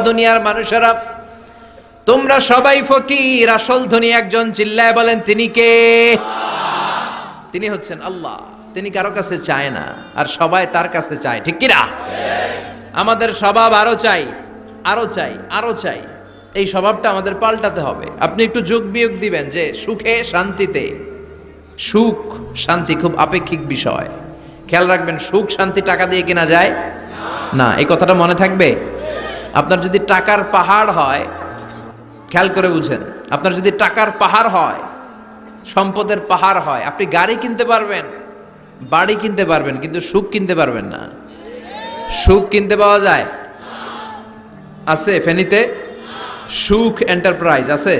দুনিয়ার মানুষেরা, তোমরা সবাই ফকির। আসল ধনী একজন চিল্লায় বলেন, তিনি কে? তিনি হচ্ছেন আল্লাহ। তিনি কারও কাছে চায় না, আর সবাই তার কাছে চায়। ঠিক কিনা? আমাদের স্বভাব আরও চাই আরও চাই আরও চাই। এই স্বভাবটা আমাদের পাল্টাতে হবে। আপনি একটু যোগ বিয়োগ দিবেন যে সুখে শান্তিতে। সুখ শান্তি খুব আপেক্ষিক বিষয়। খেয়াল রাখবেন, সুখ শান্তি টাকা দিয়ে কেনা যায়? না, এই কথাটা মনে থাকবে? আপনার যদি টাকার পাহাড় হয়, খেয়াল করে বুঝেন, আপনার যদি টাকার পাহাড় হয়, সম্পদের পাহাড় হয়, আপনি গাড়ি কিনতে পারবেন, বাড়ি কিনতে পারবেন, কিন্তু সুখ কিনতে পারবেন না। সুখ কিনতে পাওয়া যায়? আছে ফেনীতে? সুখ এন্টারপ্রাইজ আছে?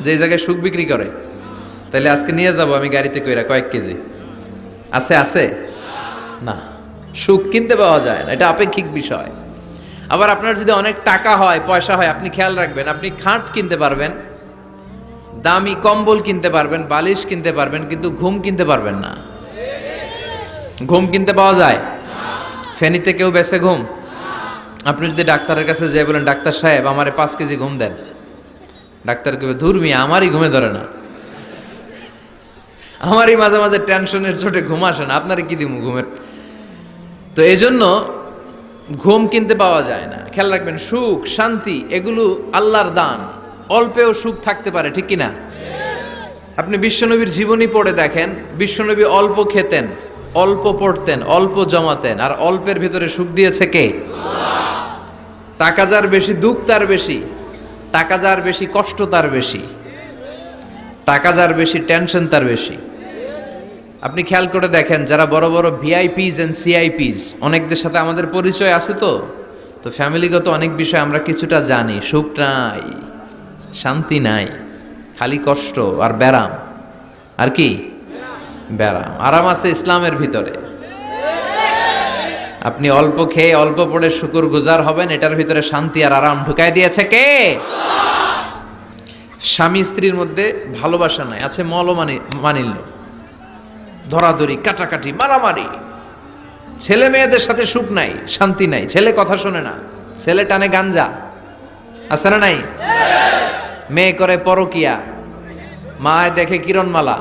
যে জায়গায় সুখ বিক্রি করে। তাহলে আজকে নিয়ে যাব আমি গাড়িতে কইরা কয়েক কেজি। আছে আছে? না। সুখ কিনতে পাওয়া যায় না, এটা আপেক্ষিক বিষয়। আবার আপনার যদি অনেক টাকা হয়, পয়সা হয়, আপনি খেয়াল রাখবেন, আপনি খাট কিনতে পারবেন, দামি কম্বল কিনতে পারবেন, বালিশ কিনতে পারবেন, কিন্তু ঘুম কিনতে পারবেন না। ঘুম কিনতে পাওয়া যায়? ফেনীতে কেউ বেছে ঘুম? আপনি যদি ডাক্তারের কাছে যেয়ে বলেন, ডাক্তার সাহেব, আমারে পাঁচ কেজি ঘুম দেন। ডাক্তার কেউ ধুর মিয়া, আমারই ঘুমে ধরে না। আমারই মাঝে মাঝে টেনশনের চোটে ঘুম আসে না আপনারই কি দিব ঘুমের? তো এই জন্য ঘুম কিনতে পাওয়া যায় না। খেয়াল রাখবেন, সুখ, শান্তি, এগুলো আল্লাহর দান। অল্পেও সুখ থাকতে পারে, ঠিক কিনা? আপনি বিশ্বনবীর জীবনী পড়ে দেখেন, বিশ্বনবী অল্প খেতেন, অল্প পড়তেন, অল্প জমাতেন, আর অল্পের ভিতরে সুখ দিয়েছে কে? টাকা যার বেশি, দুঃখ তার বেশি, টাকা যার বেশি, কষ্ট তার বেশি, টাকা যার বেশি, টেনশন তার বেশি। আপনি খেয়াল করে দেখেন, যারা বড় বড় ভিআইপিস অ্যান্ড সিআইপিস অনেকদের সাথে আমাদের পরিচয় আছে তো? তো ফ্যামিলিগত অনেক বিষয় আমরা কিছুটা জানি, সুখ নাই, শান্তি নাই, খালি কষ্ট আর ব্যারাম। আর কি? ব্যারাম। আরাম আছে ইসলামের ভিতরে। আপনি অল্প খেয়ে অল্প পড়ে শুকুর গুজার হবেন, এটার ভিতরে শান্তি আর আরাম ঢুকাই দিয়েছে কে? স্বামী স্ত্রীর মধ্যে ভালোবাসা নাই, আছে মল মানি মানিল্য। ধরাধরি, কাটাকাটি, মারামারি। ছেলে মেয়েদের সাথে সুখ নাই, শান্তি নাই। ছেলে কথা শোনে না, ছেলে টানে গাঞ্জা। আছে না নাই? মেয়ে করে পরকিয়া। মায় দেখে কিরণমালা।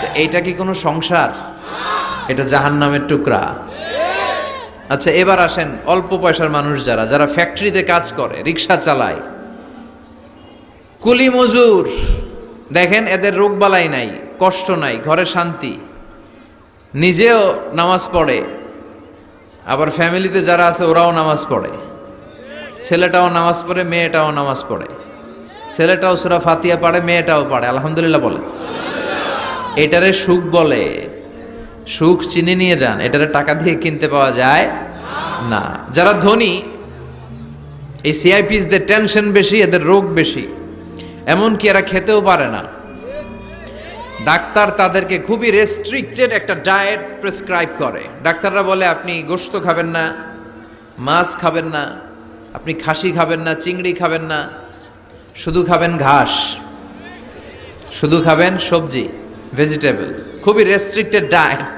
তো এইটা কি কোনো সংসার? এটা জাহান নামের টুকরা। আচ্ছা এবার আসেন অল্প পয়সার মানুষ যারা যারা ফ্যাক্টরিতে কাজ করে, রিক্সা চালায়। কুলি মজুর দেখেন, এদের রোগ বালাই নাই। কষ্ট নাই, ঘরে শান্তি। নিজেও নামাজ পড়ে, আবার ফ্যামিলিতে যারা আছে ওরাও নামাজ পড়ে। ছেলেটাও নামাজ পড়ে, মেয়েটাও নামাজ পড়ে। ছেলেটাও সুরা ফাতিয়া পাড়ে, মেয়েটাও পাড়ে, আলহামদুলিল্লাহ বলে। এটারে সুখ বলে। সুখ চিনে নিয়ে যান, এটারে টাকা দিয়ে কিনতে পাওয়া যায় না। যারা ধনী, এই সিআইপিসদের টেনশন বেশি, এদের রোগ বেশি। এমনকি এরা খেতেও পারে না। ডাক্তার তাদেরকে খুবই রেস্ট্রিক্টেড একটা ডায়েট প্রেসক্রাইব করে। ডাক্তাররা বলে, আপনি গোশত খাবেন না, মাছ খাবেন না, আপনি খাসি খাবেন না, চিংড়ি খাবেন না, শুধু খাবেন ঘাস, শুধু খাবেন সবজি ভেজিটেবল খুবই রেস্ট্রিক্টেড ডায়েট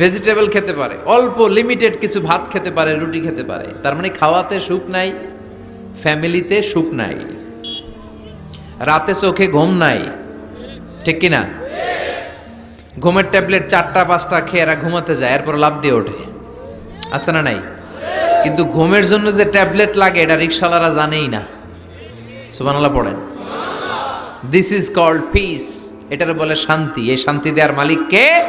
ভেজিটেবল খেতে পারে। অল্প লিমিটেড কিছু ভাত খেতে পারে, রুটি খেতে পারে। তার মানে খাওয়াতে সুখ নাই, ফ্যামিলিতে সুখ নাই। রাতে চোখে ঘুম নাই, ঠিক কিনা? ঘুমের ট্যাবলেট চারটা, পাঁচটা খেয়ে এরা ঘুমাতে যায়, এরপর লাভ দিয়ে ওঠে। আছে না নাই? কিন্তু ঘুমের জন্য যে ট্যাবলেট লাগে, এটা রিক্সাওয়ালারা জানেই না। সুবানাল্লাহ পড়েন। দিস ইজ কল্ড পিস এটার বলে শান্তি। এই শান্তি দেওয়ার মালিক কে?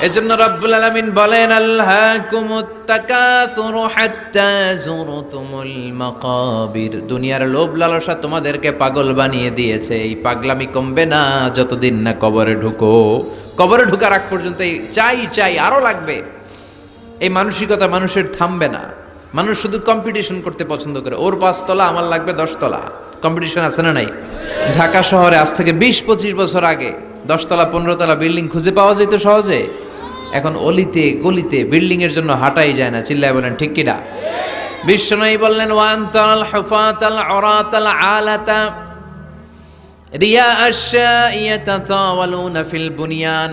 এজন্য রব্বুল আলামিন বলেন, আল্লাহকুমুত তাকাসুরু হাত্তা যুরতুমুল মাকাবির। দুনিয়ার লোভ লালসা তোমাদেরকে পাগল বানিয়ে দিয়েছে। এই পাগলামি কমবে না যতদিন না কবরে ঢুকো। কবরে ঢুকার আগ পর্যন্ত এই চাই চাই আরও লাগবে। এই মানসিকতা মানুষের থামবে না। মানুষ শুধু কম্পিটিশন করতে পছন্দ করে। ওর পাঁচতলা, আমার লাগবে দশতলা। কম্পিটিশন আছে না নাই? ঢাকা শহরে আজ থেকে বিশ পঁচিশ বছর আগে দশতলা, পনেরোতলা বিল্ডিং খুঁজে পাওয়া যেত সহজে। এখন অলিতে, গলিতে বিল্ডিং এর জন্য হাঁটাই যায় না। চিল্লায় বলেন, ঠিক কিনা বিশ্বনয়ী বললেন ওয়ান তাল হুফাতাল আরাতাল আলাতা রিয়া আশা ইয়াতাতাওয়ালুনা ফিল বুনিয়ান।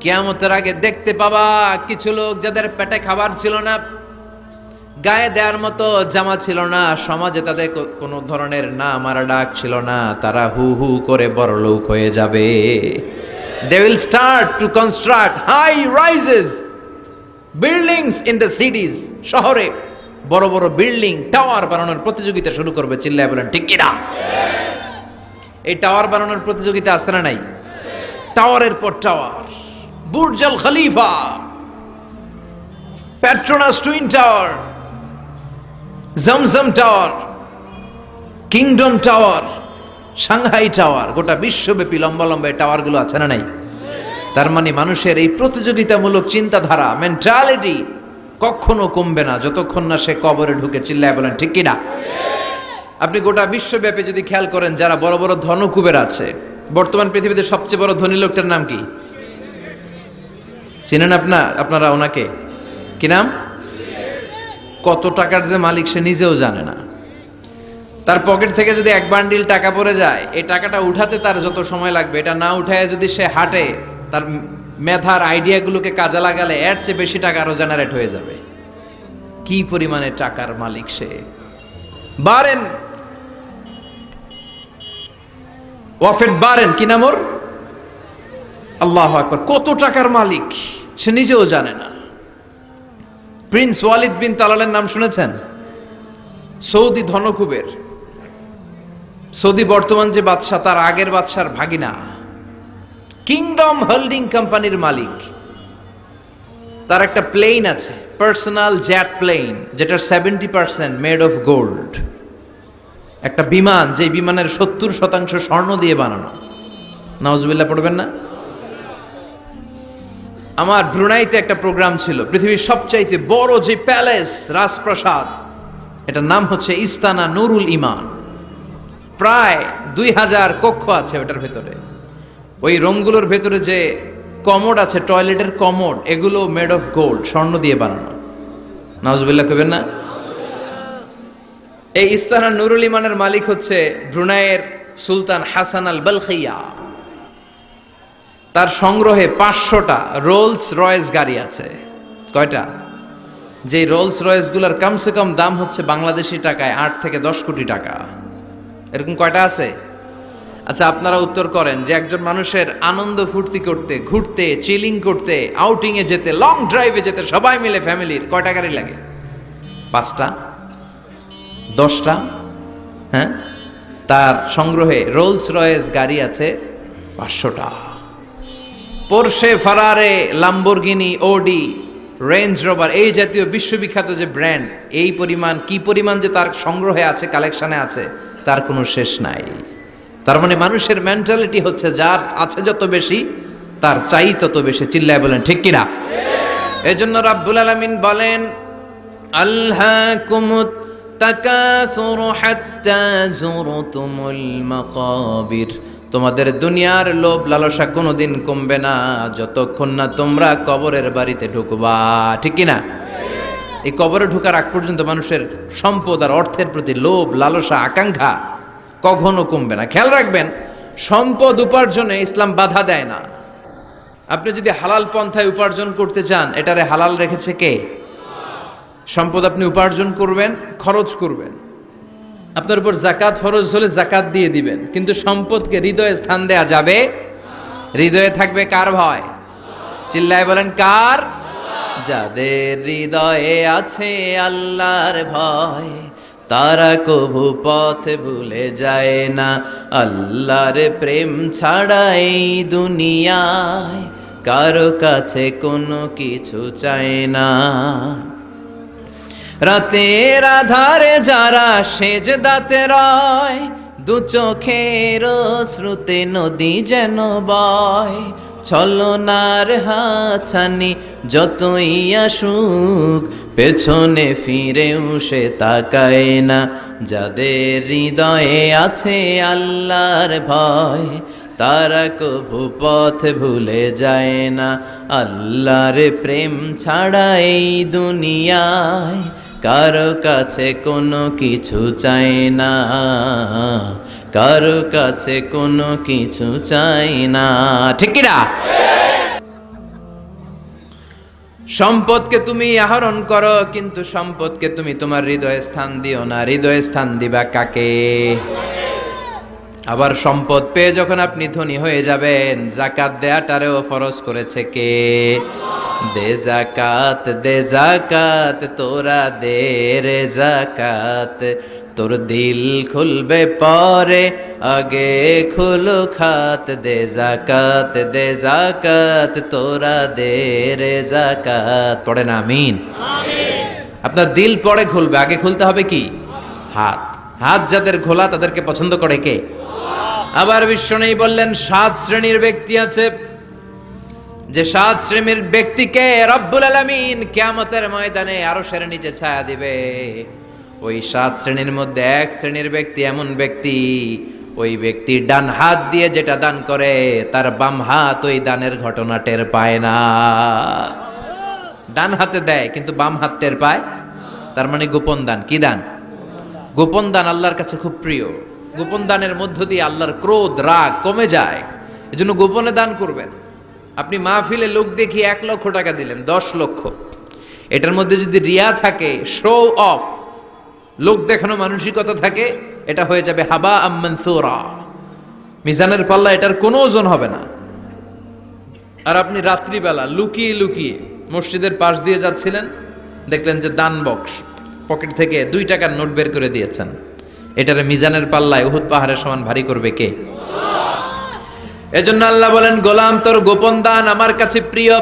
কিয়ামতের আগে দেখতে পাবা কিছু লোক যাদের পেটে খাবার ছিল না গায়ে দেওয়ার মতো জামা ছিল না, সমাজে তাদের কোনো ধরনের না মারা ডাক ছিল না, তারা হু হু করে বড় লোক হয়ে যাবে। They will start to construct high rises buildings in the cities শহরে। বড় বড় বিল্ডিং টাওয়ার বানানোর প্রতিযোগিতা শুরু করবে, চিল্লায় বলেন, ঠিক কিনা এই টাওয়ার বানানোর প্রতিযোগিতা আসছে না নাই? টাওয়ারের পর tower Burj al Khalifa Petronas twin tower Zamzam tower kingdom tower Shanghai tower গোটা বিশ্বব্যাপী লম্বা লম্বা টাওয়ারগুলো আছে না নাই? তার মানে মানুষের এই প্রতিযোগিতামূলক চিন্তাধারা মেন্টালিটি কখনো কমবে না, যতক্ষণ না সে কবরে ঢুকে চিল্লায় বলেন, ঠিক কিনা? আপনি গোটা বিশ্বব্যাপী যদি খেয়াল করেন, যারা বড় বড় ধনকুবের আছে, বর্তমান পৃথিবীতে সবচেয়ে বড় ধনী লোকটার নাম কি? চিনেন আপনার, আপনারা ওনাকে? কি নাম? কত টাকার যে মালিক সে নিজেও জানে না। তার পকেট থেকে যদি এক বান্ডিল টাকা পড়ে যায়, এই টাকাটা উঠাতে তার যত সময় লাগবে, এটা না উঠায় যদি সে হাঁটে, তার মেধার আইডিয়াগুলোকে কাজে লাগালে এর চেয়ে বেশি টাকা আরও জেনারেট হয়ে যাবে। কি পরিমাণে টাকার মালিক সে? বারেন। ওয়াফেট বারেন, কি নাম ওর? আল্লাহ আকবর। কত টাকার মালিক, সে নিজেও জানে না। প্রিন্স ওয়ালিদ বিন তালালের নাম শুনেছেন? সৌদি ধনকুবের। সৌদি বর্তমান যে বাদশাহ, তার আগের বাদশার ভাগিনা। কিংডম হোল্ডিং কোম্পানির মালিক। তার একটা প্লেন আছে পার্সোনাল জ্যাট প্লেন যেটার seventy percent made of gold একটা বিমান যে বিমানের সত্তর শতাংশ স্বর্ণ দিয়ে বানানো। নওয়াজবিল্লাহ পড়বেন না? আমার ব্রুনাইতে একটা প্রোগ্রাম ছিল, পৃথিবীর সবচাইতে বড় যে প্যালেস, রাজপ্রাসাদ, এটার নাম হচ্ছে ইস্তানা নুরুল ইমান প্রায় দুই হাজার কক্ষ আছে ওটার ভেতরে। ওই রুমগুলোর ভেতরে যে কমোড আছে, টয়লেটের কমোড, এগুলো মেড অফ গোল্ড স্বর্ণ দিয়ে বানানো। নওয়াজবিল্লাহ কবেন না? এই ইস্তানা নুরুল ইমানের মালিক হচ্ছে ব্রুনাইয়ের সুলতান হাসান আল বালখিয়া তার সংগ্রহে পাঁচশোটা রোলস রয়েস গাড়ি আছে। কয়টা? যে রোলস রয়েসগুলার কমসে কম দাম হচ্ছে বাংলাদেশি টাকায় আট থেকে দশ কোটি টাকা। এরকম কয়টা আছে? আচ্ছা আপনারা উত্তর করেন যে একজন মানুষের আনন্দ ফুর্তি করতে, ঘুরতে চিলিং করতে আউটিং এ যেতে লং ড্রাইভে যেতে সবাই মিলে ফ্যামিলির কয়টা গাড়ি লাগে? পাঁচটা? দশটা? হ্যাঁ? তার সংগ্রহে রোলস রয়েস গাড়ি আছে পাঁচশোটা। Porsche Ferrari Lamborghini Audi Range Rover এই জাতীয় বিশ্ববিখ্যাত যে ব্র্যান্ড এই পরিমাণ, কি পরিমাণ যে তার সংগ্রহে আছে কালেকশনে আছে, তার কোনো শেষ নাই। তার মানে মানুষের মেন্টালিটি হচ্ছে, যার আছে যত বেশি, তার চাই তত বেশি। চিল্লায় বলেন, ঠিক কিনা? এজন্য রাব্বুল আলামিন বলেন আল্লাহকুমুত তাকাসুর হাত্তা যুরতুমুল মাকাবির। তোমাদের দুনিয়ার লোভ লালসা কোনোদিন কমবে না। যতক্ষণ না তোমরা কবরের বাড়িতে ঢুকবা। ঠিক কি না এই কবরে ঢুকার আগ পর্যন্ত মানুষের সম্পদ আর অর্থের প্রতি লোভ, লালসা, আকাঙ্ক্ষা কখনো কমবে না। খেয়াল রাখবেন, সম্পদ উপার্জনে ইসলাম বাধা দেয় না। আপনি যদি হালাল পন্থায় উপার্জন করতে চান, এটারে হালাল রেখেছে কে? সম্পদ আপনি উপার্জন করবেন, খরচ করবেন। আপনার উপর জাকাত ফরজ হলে জাকাত দিয়ে দিবেন। কিন্তু সম্পদকে হৃদয়ে স্থান দেয়া যাবে? হৃদয়ে থাকবে কার ভয়? চিল্লায় বলেন, কার? যাদের হৃদয়ে আছে আল্লাহর ভয়, তারা কভু পথ ভুলে যায় না। আল্লাহর প্রেম ছাড়া এই দুনিয়ায় কারও কাছে কোনো কিছু চায় না। রাতের আধারে যারা সেজ দাতে রয় দু চোখের শ্রুতে নদী যেন বয়। ছলনার হাছানি যতই আসুক, পেছনে ফিরেও সে তাকায় না। যাদের হৃদয়ে আছে আল্লাহর ভয়, তারা কভু পথ ভুলে যায় না। আল্লাহর প্রেম ছাড়া এই দুনিয়ায় কারও কাছে কোনো কিছু চাই না। কারও কাছে কোনো কিছু চাই না। ঠিক কিনা? সম্পদকে তুমি আহরণ করো, কিন্তু সম্পদকে তুমি তোমার হৃদয়ে স্থান দিও না। হৃদয়ে স্থান দিবা কাকে? আবার সম্পদ পেয়ে যখন আপনি ধনী হয়ে যাবেন জাকাত দেয়াটারেও ফরজ করেছে কে? দে জাকাত দে জাকাত তোরা দে রে জাকাত। তোর দিল খুলবে পরে আগে খুলো খাত। দে জাকাত দে জাকাত তোরা দে রে জাকাত। পড়ে না আমিন। আপনার দিল পরে খুলবে আগে খুলতে হবে কি? হাত। হাত যাদের খোলা তাদেরকে পছন্দ করে কে? আবার বিশ্বনেই বললেন, সাত শ্রেণির ব্যক্তি আছে। যে সাত শ্রেণির ব্যক্তিকে রব্বুল আলামিন কিয়ামতের ময়দানে আরও সেরে নিচে ছায়া দিবে। ওই সাত শ্রেণির মধ্যে এক শ্রেণির ব্যক্তি, এমন ব্যক্তি, ওই ব্যক্তি ডান হাত দিয়ে যেটা দান করে, তার বাম হাত ওই দানের ঘটনা টের পায় না। ডান হাতে দেয়, কিন্তু বাম হাত টের পায়। তার মানে গোপন দান, কি দান? গোপন দান আল্লাহর কাছে খুব প্রিয়। গোপন দানের মধ্য দিয়ে আল্লাহর ক্রোধ, রাগ কমে যায়। এজন্য গোপনে দান করবেন। আপনি মাহফিলে লোক দেখিয়ে এক লক্ষ টাকা দিলেন, দশ লক্ষ। এটার মধ্যে যদি রিয়া থাকে শো অফ লোক দেখানো মানসিকতা থাকে, এটা হয়ে যাবে হাবা আম্মানসুরা মিজানের পাল্লা এটার কোনো ওজন হবে না। আর আপনি রাত্রিবেলা লুকিয়ে লুকিয়ে মসজিদের পাশ দিয়ে যাচ্ছিলেন, দেখলেন যে দান বক্স। পকেট থেকে দুই টাকার নোট বের করে দিয়েছেন। এটারে মিজানের পাল্লায় উহুদ পাহাড়ের সমান ভারী করবে কে? এজন্য আল্লাহ বলেন, গোলাম তোর গোপন দান আমার কাছে প্রিয়।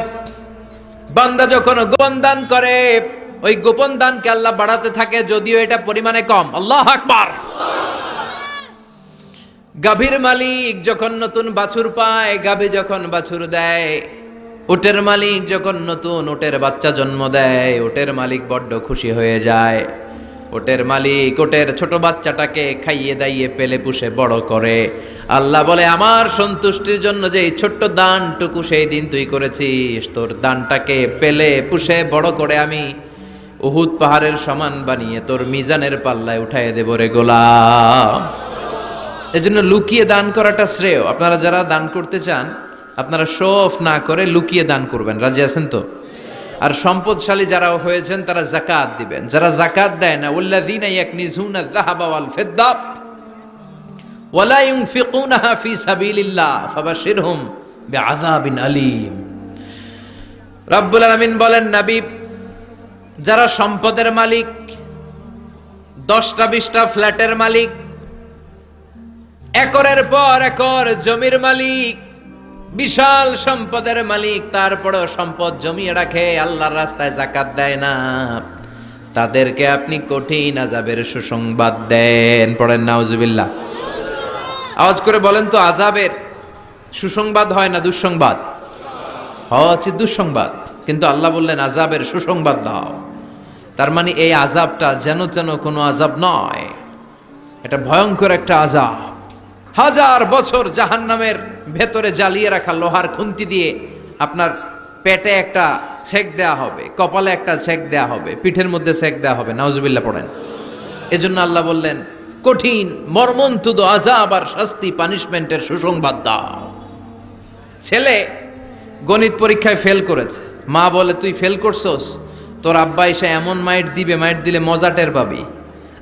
বান্দা যখন গোপন দান করে, ওই গোপন দানকে আল্লাহ বাড়াতে থাকে, যদিও এটা পরিমাণে কম। আল্লাহ আকবার। গাভীর মালিক যখন নতুন বাছুর পায়, গাভী যখন বাছুর দেয় উটের মালিক যখন নতুন উটের বাচ্চা জন্ম দেয়, উটের মালিক বড্ড খুশি হয়ে যায়। ওটের মালিক ওটের ছোট বাচ্চাটাকে খাইয়ে দাইয়ে পেলে পুষে বড় করে। আল্লাহ বলে, আমার সন্তুষ্টির জন্য যে ছোট্ট দানটুকু সেই দিন তুই করেছিস, তোর দানটাকে পেলে পুষে বড় করে আমি উহুদ পাহাড়ের সমান বানিয়ে তোর মিজানের পাল্লায় উঠাইয়ে দেব রে গোলাম। এজন্য লুকিয়ে দান করাটা শ্রেয়। আপনারা যারা দান করতে চান আপনারা শো অফ না করে লুকিয়ে দান করবেন। রাজি আছেন তো? আর সম্পদশালী যারা হয়েছেন, তারা জাকাত দিবেন। যারা জাকাত দেয় না, উল্লাযীনা ইয়াকনিজুনা যাহাবা ওয়াল ফিদ্দা, ওয়ালা ইউনফিকুনাহা ফি সাবিলিল্লাহ, ফাবাশিরহুম বিআযাবিন আলীম। রব্বুল আলামিন বলেন, নবী, যারা সম্পদের মালিক, দশটা বিশটা ফ্ল্যাটের মালিক, একরের পর একর জমির মালিক বিশাল সম্পদের মালিক, তারপরেও সম্পদ জমিয়ে রাখে, আল্লাহর রাস্তায় জাকাত দেয় না। তাদেরকে আপনি কঠিন আজাবের সুসংবাদ দেন। পড়েন নাউজুবিল্লাহ। আওয়াজ করে বলেন তো আজাবের সুসংবাদ হয় না দুঃসংবাদ? হওয়া উচিত দুঃসংবাদ। কিন্তু আল্লাহ বললেন আজাবের সুসংবাদ দাও। তার মানে এই আজাবটা যেন যেন কোনো আজাব নয়। এটা ভয়ঙ্কর একটা আজাব হাজার বছর জাহান নামের ভেতরে জ্বালিয়ে রাখা লোহার খুন্তি দিয়ে আপনার পেটে একটা ছেক দেয়া হবে, কপালে একটা ছেক দেয়া হবে, পিঠের মধ্যে ছেক দেয়া হবে, নাউজুবিল্লাহ পড়েন। এজন্য আল্লাহ বললেন, কঠিন মর্মন্তুদ আজাব আর শাস্তি পানিশমেন্টের সুসংবাদ দাও। ছেলে গণিত পরীক্ষায় ফেল করেছে। মা বলে, তুই ফেল করছস? তোর আব্বা এসে এমন মাইট দিবে, মাইট দিলে মজা টের পাবি।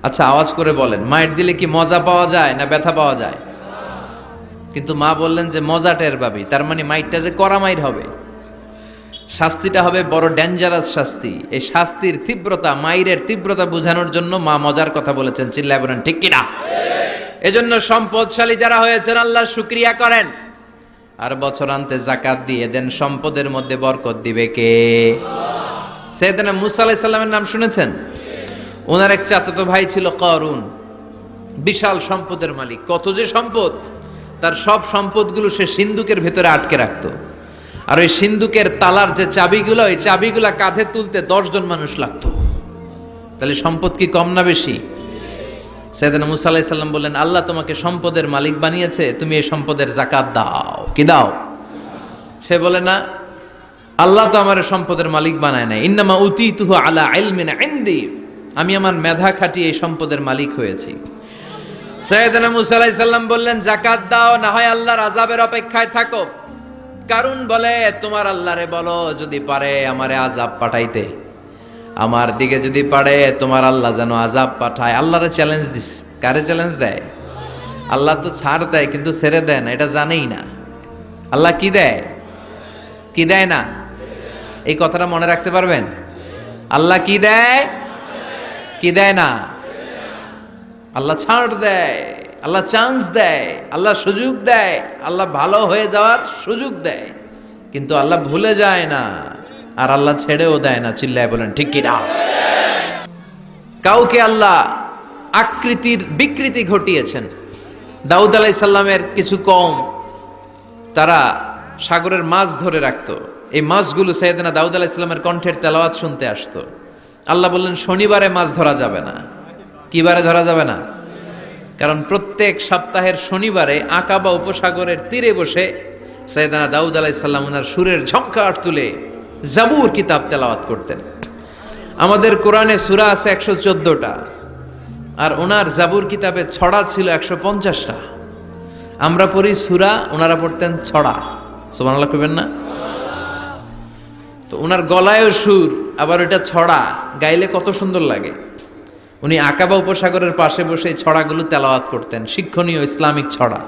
আচ্ছা আওয়াজ করে বলেন, মাইট দিলে কি মজা পাওয়া যায় না ব্যথা পাওয়া যায়? কিন্তু মা বললেন যে, মজা টের পাবি। তার মানে মাইটটা যে করা মাইট হবে। শাস্তিটা হবে বড় ডেঞ্জারাস শাস্তি। এই শাস্তির তীব্রতা, মাইরের তীব্রতা বোঝানোর জন্য মা মজার কথা বলেছেন। চিল্লায় বলেন, ঠিক কিনা? এজন্য সম্পদশালী যারা হয়েছেন, আল্লাহ শুক্রিয়া করেন। আর বছর আনতে জাকাত দিয়ে দেন, সম্পদের মধ্যে বরকত দিবে কে? সেদিন মুসা আলাইসাল্লামের নাম শুনেছেন? ওনার এক চাচাতো ভাই ছিল, করুন। বিশাল সম্পদের মালিক। কত যে সম্পদ! তার সব সম্পদগুলো সে সিন্ধুকের ভেতরে আটকে রাখতো। আর ওই সিন্ধুকের তালার যে চাবিগুলো, ওই চাবিগুলা কাঁধে তুলতে দশজন মানুষ লাগতো। তাহলে সম্পদ কি কম না বেশি? সেদিন মুসা আলাইসাল্লাম বললেন, আল্লাহ তোমাকে সম্পদের মালিক বানিয়েছে, তুমি এই সম্পদের জাকাত দাও। কি দাও? সে বলে, না, আল্লাহ তো আমার সম্পদের মালিক বানায় নাই। ইন্নামা উতি তুহ আলা আইলমিন আমি আমার মেধা খাটিয়ে এই সম্পদের মালিক হয়েছি। সৈয়দনা মুসা সালাম বললেন জাকাত দাও, না হয় আল্লাহর আযাবের অপেক্ষায় থাকো। কারণ বলে, তোমার আল্লাহরে বলো, যদি পারে আমারে আজাব পাঠাইতে। আমার দিকে যদি পারে, তোমার আল্লাহ যেন আজাব পাঠায়। আল্লাহরে চ্যালেঞ্জ দিস। কারে চ্যালেঞ্জ দেয়? আল্লাহ তো ছাড় দেয়, কিন্তু ছেড়ে দেয় না, এটা জানেই না। আল্লাহ কি দেয়? কি দেয় না? এই কথাটা মনে রাখতে পারবেন? আল্লাহ কি দেয়? কি দেয় না? আল্লাহ ছাড় দেয়, আল্লাহ চান্স দেয়, আল্লাহ সুযোগ দেয়, আল্লাহ ভালো হয়ে যাওয়ার সুযোগ দেয়। কিন্তু আল্লাহ ভুলে যায় না, আর আল্লাহ ছেড়েও দেয় না, চিল্লায় বলেন, ঠিক কিনা? কাউকে আল্লাহ আকৃতির বিকৃতি ঘটিয়েছেন। দাউদ আলাইসাল্লামের কিছু কম তারা সাগরের মাছ ধরে রাখতো। এই মাছগুলো সৈয়দনা দাউদ আলাইসাল্লামের কণ্ঠের তেলাওয়াত শুনতে আসতো। আল্লাহ বললেন, শনিবারে মাছ ধরা যাবে না। কিবারে ধরা যাবে না। কারণ প্রত্যেক সপ্তাহের শনিবারে আকাবা উপসাগরের তীরে বসে সৈয়দানা দাউদ আলাইসাল্লাম ওনার সুরের ঝঙ্কার তুলে জাবুর কিতাব তেলাওয়াত করতেন। আমাদের কোরআনে সুরা আছে একশো চোদ্দটা, আর ওনার জাবুর কিতাবে ছড়া ছিল একশো পঞ্চাশটা। আমরা পড়ি সুরা ওনারা পড়তেন ছড়া। সোমানাল্লাহ করবেন না? তো ওনার গলায়ও সুর, আবার ওইটা ছড়া, গাইলে কত সুন্দর লাগে। উনি আকাবা উপসাগরের পাশে বসে এই ছড়াগুলো তেলাওয়াত করতেন। শিক্ষণীয় ইসলামিক ছড়া।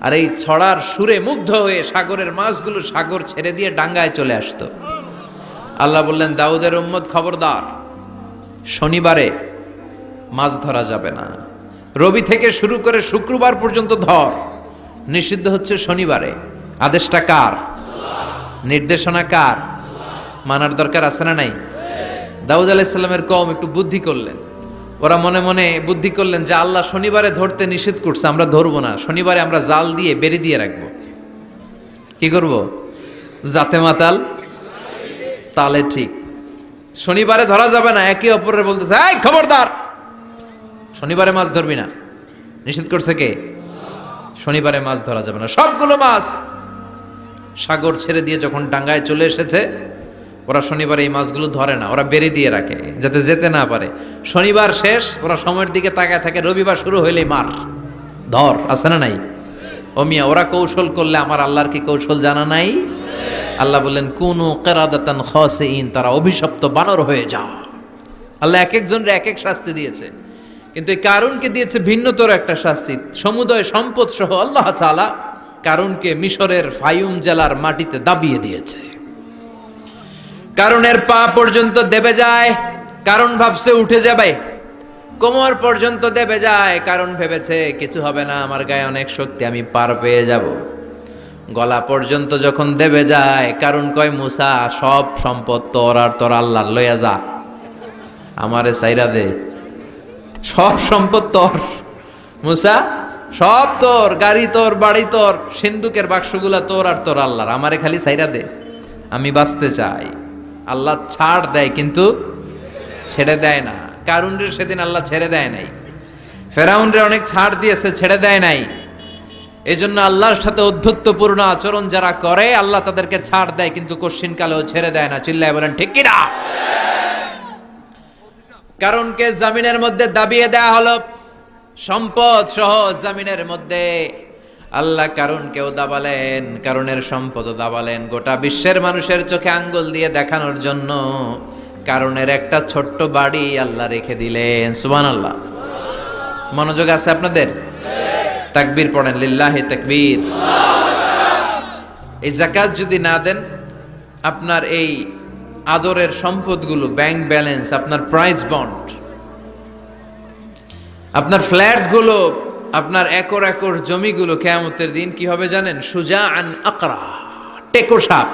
আর এই ছড়ার সুরে মুগ্ধ হয়ে সাগরের মাছগুলো সাগর ছেড়ে দিয়ে ডাঙ্গায় চলে আসতো। আল্লাহ বললেন, দাউদের উম্মদ খবরদার, শনিবারে মাছ ধরা যাবে না। রবি থেকে শুরু করে শুক্রবার পর্যন্ত ধর। নিষিদ্ধ হচ্ছে শনিবারে। আদেশটা কার? নির্দেশনা কার? মানার দরকার আছে না নাই? দাউদ আলাইসাল্লামের কম একটু বুদ্ধি করলেন। ওরা মনে মনে বুদ্ধি করলেন যে আল্লাহ শনিবারে ধরতে নিষেধ করছে, আমরা ধরবো না। শনিবারে আমরা জাল দিয়ে বেড়ে দিয়ে রাখব। কি করব? জাতে মাতাল, তালে ঠিক। শনিবারে ধরা যাবে না, একে অপরের বলতেছে, এই খবরদার! শনিবারে মাছ ধরবি না। নিষেধ করছে কে? শনিবারে মাছ ধরা যাবে না। সবগুলো মাছ সাগর ছেড়ে দিয়ে যখন ডাঙ্গায় চলে এসেছে ওরা শনিবার এই মাছগুলো ধরে না, ওরা বেরি দিয়ে রাখে, যাতে যেতে না পারে। শনিবার শেষ, ওরা সময়ের দিকে তাকায় থাকে, রবিবার শুরু হইলেই মার, ধর, আছে না নাই? ও মিয়া, ওরা কৌশল করলে আমার আল্লাহর কি কৌশল জানা নাই? আল্লাহ বললেন, কুনু কেরাদাতান খসেইন তারা অভিশপ্ত বানর হয়ে যা। আল্লাহ এক একজনের এক এক শাস্তি দিয়েছে। কিন্তু এই কারুনকে দিয়েছে ভিন্নতর একটা শাস্তি, সমুদয় সম্পদ সহ আল্লাহ তাআলা কারুনকে মিশরের ফায়ুম জেলার মাটিতে দাবিয়ে দিয়েছে। কারণের পা পর্যন্ত দেবে যায়, কারণ ভাবছে উঠে যাবে। কোমর পর্যন্ত দেবে যায়, কারণ ভেবেছে কিছু হবে না, আমার গায়ে অনেক শক্তি, আমি পার পেয়ে যাব। গলা পর্যন্ত যখন দেবে যায়, কারণ কয়, মুসা, সব সম্পদ তোর আর তোর আল্লাহ লইয়া যা। আমারে সাইরা দে। সব সম্পদ তোর। মুসা, সব তোর, গাড়ি তোর, বাড়ি তোর, সিন্ধুকের বাক্সগুলা তোর আর তোর আল্লাহর। আমারে খালি সাইরা দে। আমি বাঁচতে চাই। আল্লাহ ছাড় দেয় কিন্তু ছেড়ে দেয় না। কারুনরে সেদিন আল্লাহ ছেড়ে দেয় নাই। ফেরাউনরে অনেক ছাড় দিয়েছে, ছেড়ে দেয় নাই। এই জন্য আল্লাহর সাথে অধ্যত্বপূর্ণ আচরণ যারা করে, আল্লাহ তাদেরকে ছাড় দেয় কিন্তু কশ্চিন কালেও ছেড়ে দেয় না। চিল্লায় বলেন, ঠিক কিনা কারণকে জামিনের মধ্যে দাবিয়ে দেয়া হলো। সম্পদ সহ জামিনের মধ্যে আল্লাহ কারণকেও দাবালেন কারণের সম্পদও দাবালেন গোটা বিশ্বের মানুষের চোখে আঙ্গুল দিয়ে দেখানোর জন্য কারণের একটা ছোট্ট বাড়ি আল্লাহ রেখে দিলেন। সুবান আল্লাহ মনোযোগ আছে আপনাদের? তাকবীর পড়েন, লিল্লাহি তাকবীর। এই জাকাত যদি না দেন, আপনার এই আদরের সম্পদগুলো, ব্যাংক ব্যালেন্স, আপনার প্রাইস বন্ড আপনার ফ্ল্যাটগুলো আপনার একর একর জমিগুলো কেয়ামতের দিন কি হবে জানেন? সুজা আন আকরা, টেকো সাপ।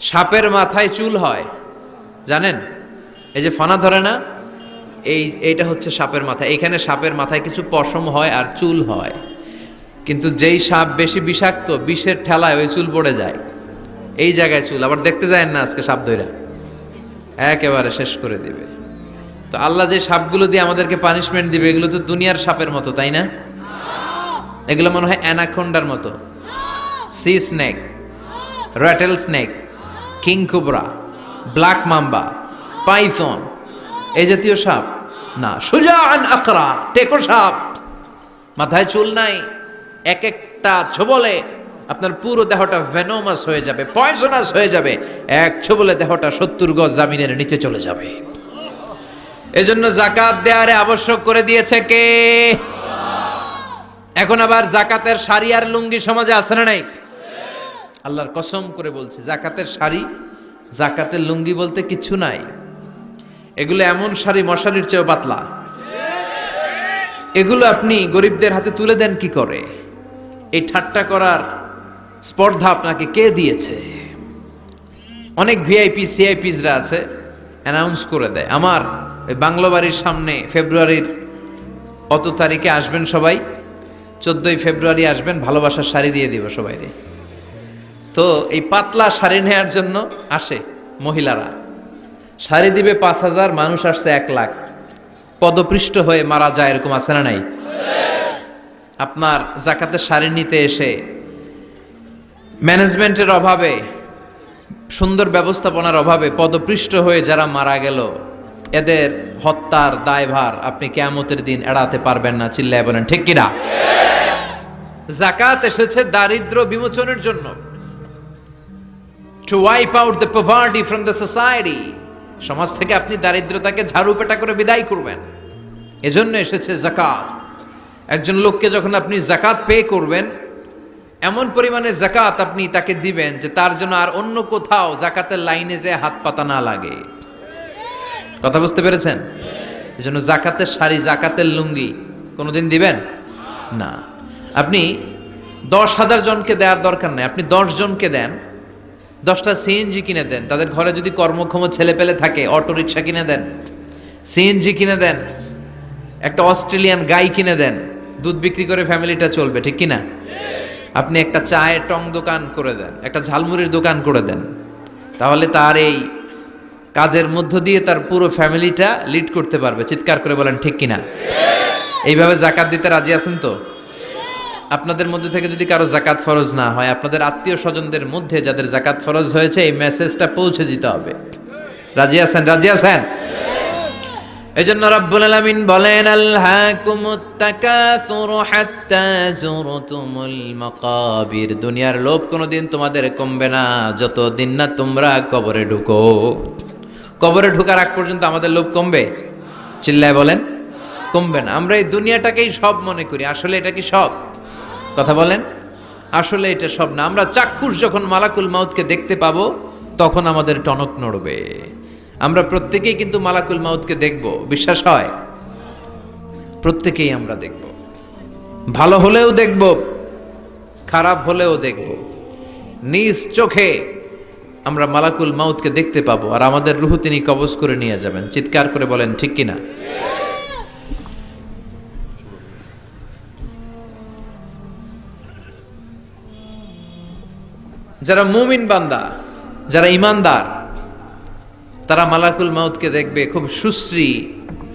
সাপের মাথায় চুল হয়, জানেন? এই যে ফানা ধরে না, এই, এইটা হচ্ছে সাপের মাথা। এখানে সাপের মাথায় কিছু পশম হয় আর চুল হয়। কিন্তু যেই সাপ বেশি বিষাক্ত, বিষের ঠেলায় ওই চুল পড়ে যায়। এই জায়গায় চুল, আবার দেখতে যায় না আজকে সাপ ধইরা। একেবারে শেষ করে দিবে। তো আল্লাহ যে সাপগুলো দিয়ে আমাদেরকে পানিশমেন্ট দিবে, এগুলো তো দুনিয়ার সাপের মতো, তাই না? এগুলো মনে হয় অ্যানাকোন্ডার মতো। Sea snake rattle snake king cobra black mamba python এই জাতীয় সাপ। না সুজান আকরা টেকো সাপ। মাথায় চুল নাই, এক একটা ছোবলে আপনার পুরো দেহটা ভেনোমাস হয়ে যাবে পয়জনাস হয়ে যাবে, এক ছবলে দেহটা সত্তর গজ জামিনের নিচে চলে যাবে। এজন্য জাকাত দেয়ারে আবশ্যক করে দিয়েছে কে? এখন আবার জাকাতের শাড়ি আর লুঙ্গি সমাজে আছে না নাই? আল্লাহর কসম করে বলছে জাকাতের শাড়ি জাকাতের লুঙ্গি বলতে কিছু নাই। এগুলো এমন শাড়ি মশারির চেয়েও পাতলা। এগুলো আপনি গরিবদের হাতে তুলে দেন কি করে? এই ঠাট্টা করার স্পর্ধা আপনাকে কে দিয়েছে? অনেক ভিআইপি সিআইপিসরা আছে অ্যানাউন্স করে দেয়। আমার বাংলো বাড়ির সামনে ফেব্রুয়ারির অত তারিখে আসবেন সবাই। চোদ্দই ফেব্রুয়ারি আসবেন, ভালোবাসার শাড়ি দিয়ে দিব সবাই তো এই পাতলা শাড়ি নেওয়ার জন্য আসে মহিলারা। শাড়ি দিবে পাঁচ হাজার, মানুষ আসছে এক লাখ। পদপৃষ্ট হয়ে মারা যায় এরকম আছে না নাই? আপনার জাকাতে শাড়ি নিতে এসে ম্যানেজমেন্টের অভাবে, সুন্দর ব্যবস্থাপনার অভাবে পদপৃষ্ট হয়ে যারা মারা গেল এদের হত্যার দায়ভার আপনি কেয়ামতের দিন এড়াতে পারবেন না, চিল্লায় বলেন, ঠিক কিনা? জাকাত এসেছে দারিদ্র বিমোচনের জন্য। To wipe out the poverty from the society সমাজ থেকে আপনি দারিদ্রতাকে ঝাড়ু পেটা করে বিদায় করবেন। এজন্য এসেছে জাকাত। একজন লোককে যখন আপনি জাকাত পে করবেন, এমন পরিমাণে জাকাত আপনি তাকে দিবেন যে তার জন্য আর অন্য কোথাও জাকাতের লাইনে যে হাত পাতা না লাগে। কথা বুঝতে পেরেছেন? এই জন্য জাকাতের শাড়ি, জাকাতের লুঙ্গি কোনোদিন দিবেন? না। আপনি দশ হাজার জনকে দেওয়ার দরকার নেই। আপনি দশ জনকে দেন, দশটা সিএনজি কিনে দেন। তাদের ঘরে যদি কর্মক্ষম ছেলে পেলে থাকে, অটো রিক্সা কিনে দেন সিএনজি কিনে দেন, একটা অস্ট্রেলিয়ান গাই কিনে দেন, দুধ বিক্রি করে ফ্যামিলিটা চলবে, ঠিক কিনা? আপনি একটা চায়ের টং দোকান করে দেন, একটা ঝালমুড়ির দোকান করে দেন। তাহলে তার এই কাজের মধ্য দিয়ে তার পুরো ফ্যামিলিটা লিড করতে পারবে। চিৎকার করে বলেন, ঠিক কিনা? এইভাবে জাকাত দিতে রাজি আছেন তো? আপনাদের মধ্যে থেকে যদি কারও জাকাত ফরজ না হয়, আপনাদের আত্মীয় স্বজনদের মধ্যে যাদের জাকাত ফরজ হয়েছে, এই মেসেজটা পৌঁছে দিতে হবে। রাজি আছেন? রাজি আছেন? এজন্য রব্বুল আলামিন বলেন আল্লাহকুমুত তাকাসুর হাত্তা যুরতুমুল মাকাবির। দুনিয়ার লোভ কোনোদিন তোমাদের কমবে না, যতদিন না তোমরা কবরে ঢুকো। কবরে ঢোকার আগ পর্যন্ত আমাদের লোভ কমবে? চিল্লায় বলেন, কমবে না। আমরা এই দুনিয়াটাকেই সব মনে করি। আসলে এটা কি সব? কথা বলেন, আসলে এটা সব না। আমরা চাক্ষুষ যখন মালাকুল মাউতকে দেখতে পাবো, তখন আমাদের টনক নড়বে। আমরা প্রত্যেকেই কিন্তু মালাকুল মাউতকে দেখব। বিশ্বাস হয়? প্রত্যেকেই আমরা দেখব। ভালো হলেও দেখব, খারাপ হলেও দেখব। নিজ চোখে আমরা মালাকুল মাউতকে দেখতে পাবো আর আমাদের রুহু তিনি কবজ করে নিয়ে যাবেন। চিৎকার করে বলেন, ঠিক কিনা? যারা মুমিন বান্দা, যারা ইমানদার, তারা মালাকুল মাউতকে দেখবে খুব সুশ্রী,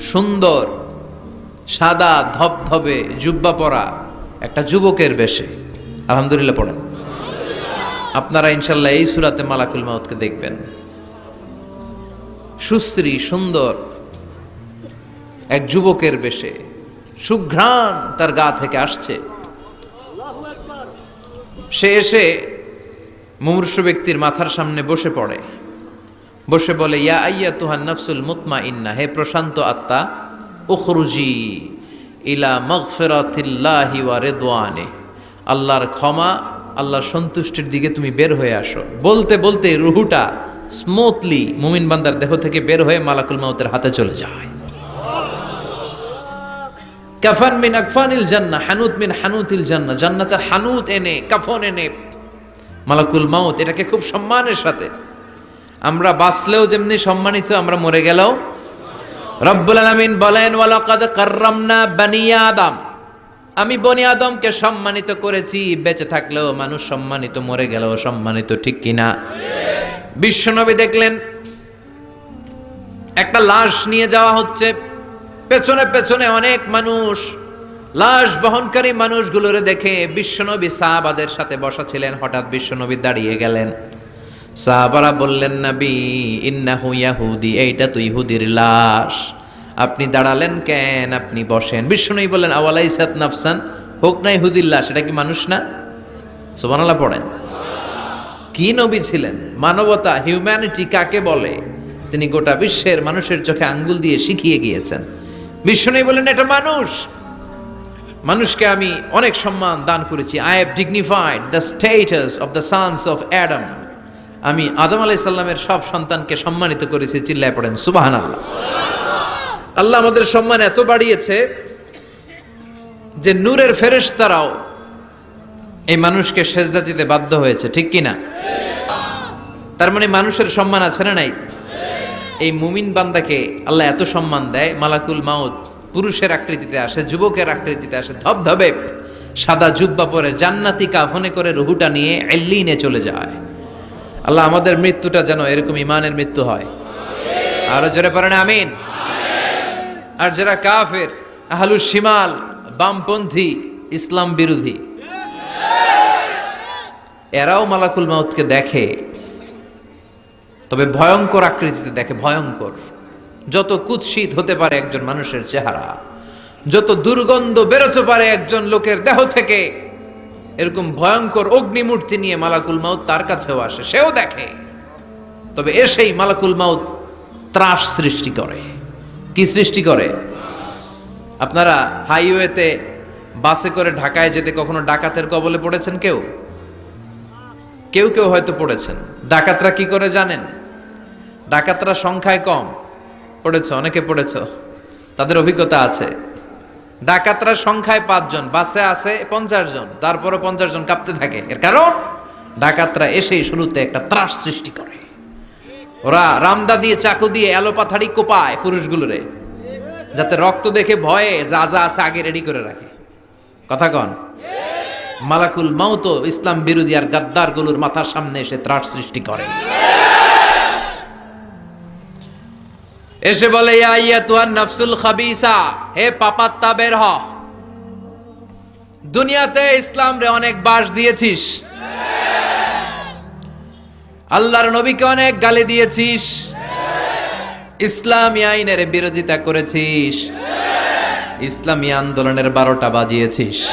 সুন্দর, সাদা ধবধবে, জুব্বা পরা একটা যুবকের বেশে। আলহামদুলিল্লাহ পড়েন। আপনারা ইনশাল্লাহ এই সুরাতে মালাকুল মাউতকে দেখবেন। সুশ্রী, সুন্দর এক যুবকের বেশে, সুঘ্রাণ তার গা থেকে আসছে। সে এসে মুমূর্ষ ব্যক্তির মাথার সামনে বসে পড়ে। বসে বলে, ইয়া আইয়া তুহান নফসুল মুতমা ইন্না হে প্রশান্ত আত্মা, উখরুজি ইলা মগফিরাতিল্লাহি ওয়া রিদওয়ানে। আল্লাহর ক্ষমা আল্লাহর সন্তুষ্টির দিকে তুমি বের হয়ে আসো। বলতে বলতে রুহুটা স্মুথলি মুমিন বান্দার দেহ থেকে বের হয়ে মালাকুল মাউতের হাতে চলে যায়। কাফান মিন আকফানিল জান্নাহ, হানুত মিন হানুতিল জান্নাহ। জান্নাতের হানুত এনে, কাফন এনে মালাকুল মাউত, এটাকে খুব সম্মানের সাথে। আমরা বাঁচলেও যেমনি সম্মানিত, আমরা মরে গেলেও। রব্বুল আলামিন বলেন, ওয়ালাকাদ কাররামনা বানি আদম। আমি বনি আদমকে সম্মানিত করেছি, বেঁচে থাকলেও মানুষ সম্মানিত মরে গেলেও সম্মানিত, ঠিক কিনা? বিশ্বনবী দেখলেন, একটা লাশ নিয়ে যাওয়া হচ্ছে। পেছনে পেছনে অনেক মানুষ, লাশ বহনকারী মানুষগুলোরে দেখে বিশ্বনবী সাহাবাদের সাথে বসা ছিলেন, হঠাৎ বিশ্বনবী দাঁড়িয়ে গেলেন। সাহাবারা বললেন, নবী, ইন্নাহু ইয়াহুদি, এইটা তো ইহুদির লাশ। আপনি দাঁড়ালেন কেন? আপনি বসেন। বিশ্বনবী বলেন আওয়ালাই সাত নাফসান? হোক না ইহুদির সেটা কি মানুষ না? সুবহানাল্লাহ পড়েন। কি নবী ছিলেন? মানবতা হিউম্যানিটি কাকে বলে? তিনি গোটা বিশ্বের মানুষের চোখে আঙ্গুল দিয়ে শিখিয়ে গিয়েছেন। বিষ্ণু বলেন এটা মানুষ। মানুষকে আমি অনেক সম্মান দান করেছি। I have dignified the status of the sons of Adam আমি আদম আলাই সাল্লামের সব সন্তানকে সম্মানিত করেছি, চিল্লায় পড়েন সুবাহান আল্লাহ আল্লাহ আমাদের সম্মান এত বাড়িয়েছে যে নূরের ফেরেশতারাও এই মানুষকে সেজদা দিতে বাধ্য হয়েছে, ঠিক কি না তার মানে মানুষের সম্মান আছে না নাই? এই মুমিন বান্দাকে আল্লাহ এত সম্মান দেয়, মালাকুল মাউত পুরুষের আকৃতিতে আসে, যুবকের আকৃতিতে আসে, ধবধবে, সাদা জুব্বা পরে জান্নাতি কাফনে করে রুহুটা নিয়ে এল্লিনে চলে যায়। আল্লাহ আমাদের মৃত্যুটা যেন এরকম ইমানের মৃত্যু হয়। আরও জোরে পারেন আমিন? আর যারা কাফের আহলু শিমাল, বামপন্থী, ইসলাম বিরোধী, এরাও মালাকুল মাউতকে দেখে, তবে ভয়ঙ্কর আকৃতিতে দেখে, ভয়ঙ্কর। যত কুৎসিত হতে পারে একজন মানুষের চেহারা, যত দুর্গন্ধ বেরোতে পারে একজন লোকের দেহ থেকে, এরকম ভয়ঙ্কর অগ্নিমূর্তি নিয়ে মালাকুল মাউত তার কাছেও আসে, সেও দেখে। তবে এসেই মালাকুল মাউত ত্রাস সৃষ্টি করে। কি সৃষ্টি করে? আপনারা হাইওয়েতে বাসে করে ঢাকায় যেতে কখনো ডাকাতের কবলে পড়েছেন কেউ? কেউ কেউ হয়তো পড়েছেন। ডাকাতরা কি করে জানেন? ডাকাতরা সংখ্যায় কম। পড়েছ, অনেকে পড়েছ। তাদের অভিজ্ঞতা আছে। ডাকাতরা সংখ্যায় পাঁচজন, বাসে আছে পঞ্চাশ জন তারপরে পঞ্চাশ জন কাঁপতে থাকে। এর কারণ, ডাকাতরা এসেই শুরুতে একটা ত্রাস সৃষ্টি করে। ওরা রামদা দিয়ে চাকু দিয়ে এলোপাথাড়ি কোপায় পুরুষগুলোরে, যাতে রক্ত দেখে ভয়ে যা যা আছে আগে রেডি করে রাখে। কথা কন। মালাকুল মাউত ইসলাম বিরোধী আর গাদ্দারগুলোর মাথার সামনে এসে ত্রাস সৃষ্টি করে। এসে বলে নাফসুল খাবিসা, হে পাপাত্তা বের হ। দুনিয়াতে ইসলাম রে অনেক বাস দিয়েছিস। আল্লাহর নবীকে অনেক গালি দিয়েছিস। ইসলামী আইনের বিরোধিতা করেছিস। ইসলামী আন্দোলনের বারোটা বাজিয়েছিস।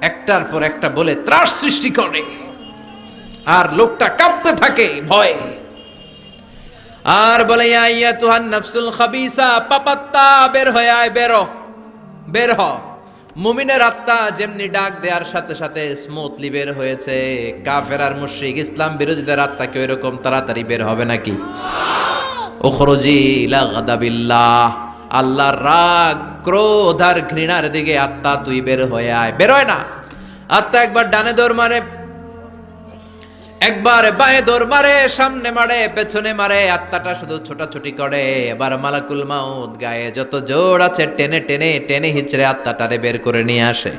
একটার পর একটা বলে ত্রাস সৃষ্টি করে। আর লোকটা কাঁপতে থাকে ভয়ে। আর বলে, ইয়া ইয়া তুহান নাফসুল খাবিসা, পাপাত্তা, বের হয়ে আয়, বেরো বের হ। মুমিনের আত্মা যেমনি ডাক দেওয়ার সাথে সাথে স্মুথলি বের হয়েছে। কাফের আর মুশ্রিক, ইসলাম বিরোধীদের আত্মা কেউ এরকম তাড়াতাড়ি বের হবে নাকি? ওখরজি ইলা গাদাবিল্লাহ। আল্লাহর রাগ ক্রোধ আর ঘৃণার দিকে আত্মা তুই বের হয়ে আয়। বেরোয় না। আত্মা একবার ডানে দৌড় মারে একবার বাঁয়ে দৌড় মারে, সামনে মারে, পেছনে মারে, আত্মাটা শুধু ছোটাছুটি করে। এবার মালাকুল মাউদ গায়ে যত জোর আছে, টেনে টেনে টেনে হিচড়ে আত্মাটারে বের করে নিয়ে আসে।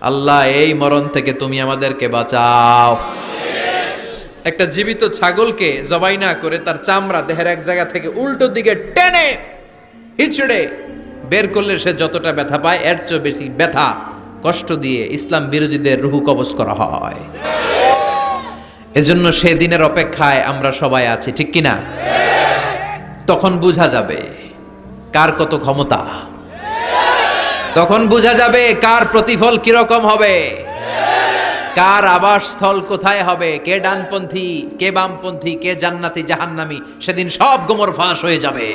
আল্লাহ, এই মরণ থেকে তুমি আমাদেরকে বাঁচাও। একটা জীবিত ছাগলকে জবাই না করে তার চামড়া দেহের এক জায়গা থেকে উল্টো দিকে টেনে হিচড়ে বের করলে সে যতটা ব্যথা পায়, এর চেয়ে বেশি ব্যথা, কষ্ট দিয়ে ইসলাম বিরোধীদের রুহু কবজ করা হয়। এজন্য সেদিনের অপেক্ষায় আমরা সবাই আছি, ঠিক কিনা? তখন বোঝা যাবে কার কত ক্ষমতা। তখন বোঝা যাবে কার প্রতিফল কীরকম হবে। কার আবাসস্থল কোথায় হবে, কে ডানপন্থী, কে বামপন্থী, কে জান্নাতি জাহান্নামি, সেদিন সব গোমর ফাঁস হয়ে যাবে।